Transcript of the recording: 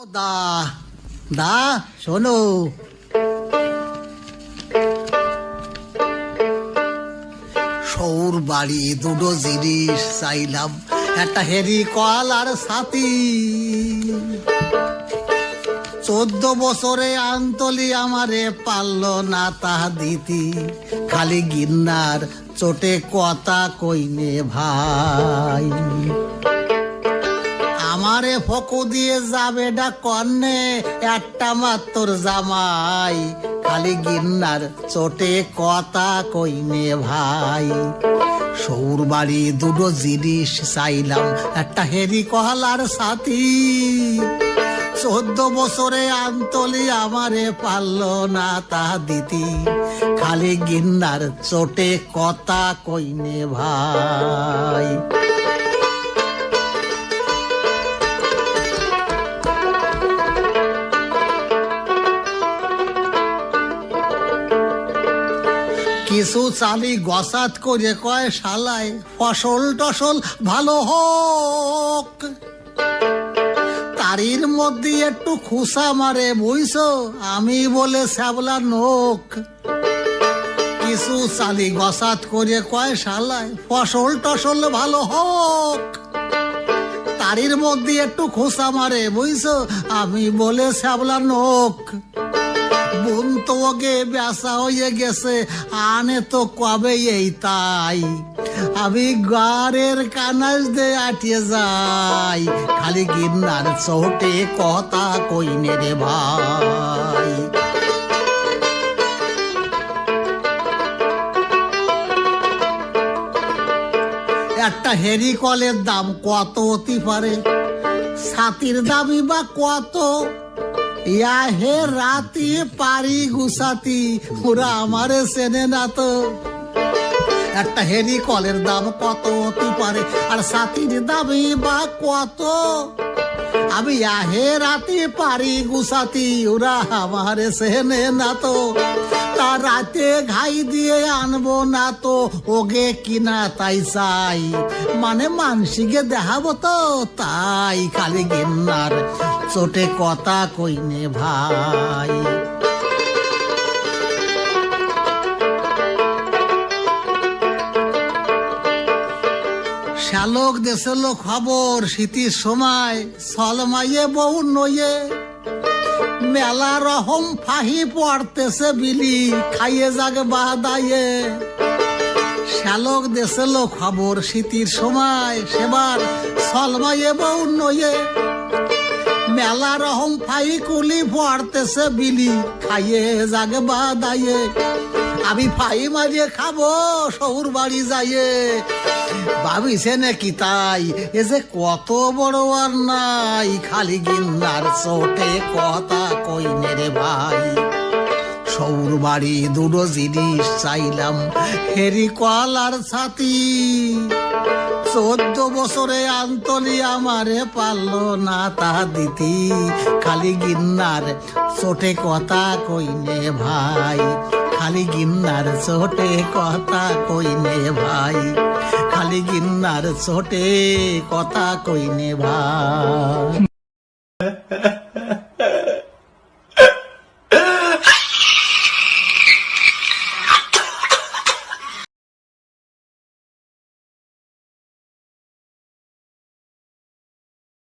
ও দা দা সৌর বাড়ি দুটো জিনিস চাইলাম, একটা হেরি কল আর সাথী চোদ্দ বছরে আন্তলি আমারে পারল না তাহা দিতি, খালি গিন্নার চোটে কথা কইনে ভাই। আমারে ফকু দিয়ে যাবে ডা কন্যে একটা মাত্র জামাই। খালি গিন্নার চোটে কথা কইনে ভাই। সৌর বাড়ি দুটো জিনিস চাইলাম, একটা হেরি কহলার সাথী। চোদ্দ বছরে আন্তলি আমারে পারল না তা দিতি। খালি গিন্নার চোটে কথা কইনে ভাই। কিছু চালি গসাত করে কয় শালায় ফসল টসল ভালো হোক। তারির মধ্যে একটু খুসা মারে, বুঝছ? আমি বলে শ্যাবলা নোক। কিছু চালি গসাত করে কয় শালায় ফসল টসল ভালো হোক। তারির মধ্যে একটু খোসা মারে, বুঝছ? আমি বলে শ্যাবলা নোক। বোন তো ওকে ব্যাসা হয়ে গেছে, আনে তো কবে এই তাই? আমি গারের কানাস দে আটিয়ে যাই, খালি গিন্নার চোটে কথা কইনে রে ভাই। একটা হেরি কলের দাম কত হতে পারে? ছাতির দামই বা কত? ইয়া হে রাতি পারি গুসাতি ওরা আমারে চেনে না তো। একটা হেরি কলের দাম কত হতে পারে, আর সাথীর দামই বা কত? আমি আহে রাতে পারি গুসাতি ওরা আমারে সেনে না তো তা রাতে ঘাই দিয়ে আনব না তো ওগে কিনা তাই চাই। মানে মানসিকে দেখাবো তো তাই খালি গিন্নার চোটে কথা কইনে ভাই। শ্যালক দেশের খবর, শীতের সময় সলমাইয়ে বউ নয়ে মেলা রহম ফাহি পড়তেছে বিলি, খাইয়ে যাগে বাদায়ে শ্যালক দেশের খবর, শীতের সময় সেবার সলমাইয়ে বউ নয়ে মেলা রহম ফাই কুলি পড়তেছে বিলি, খাইয়ে যাগে বাদায়ে আমি ফাই মারিয়ে খাব, শহুর বাড়ি যাইয়ে। ভাবিছে নাকি তাই, এ যে কত বড় আর নাই, খালি গিন্নার চোটে কথা কইনে রে ভাই। সৌর বাড়ি দুটো জিনিস চাইলাম, হেরি কল আর ছাতি। চোদ্দ বছরে আন্তলি আমারে পারল না তা দিতি, খালি গিন্নার চোটে কথা কইনে ভাই। খালি গিন্নার ছোটে কথা কইনে ভাই। খালি গিন্নার ছোটে কথা কইনে ভাই।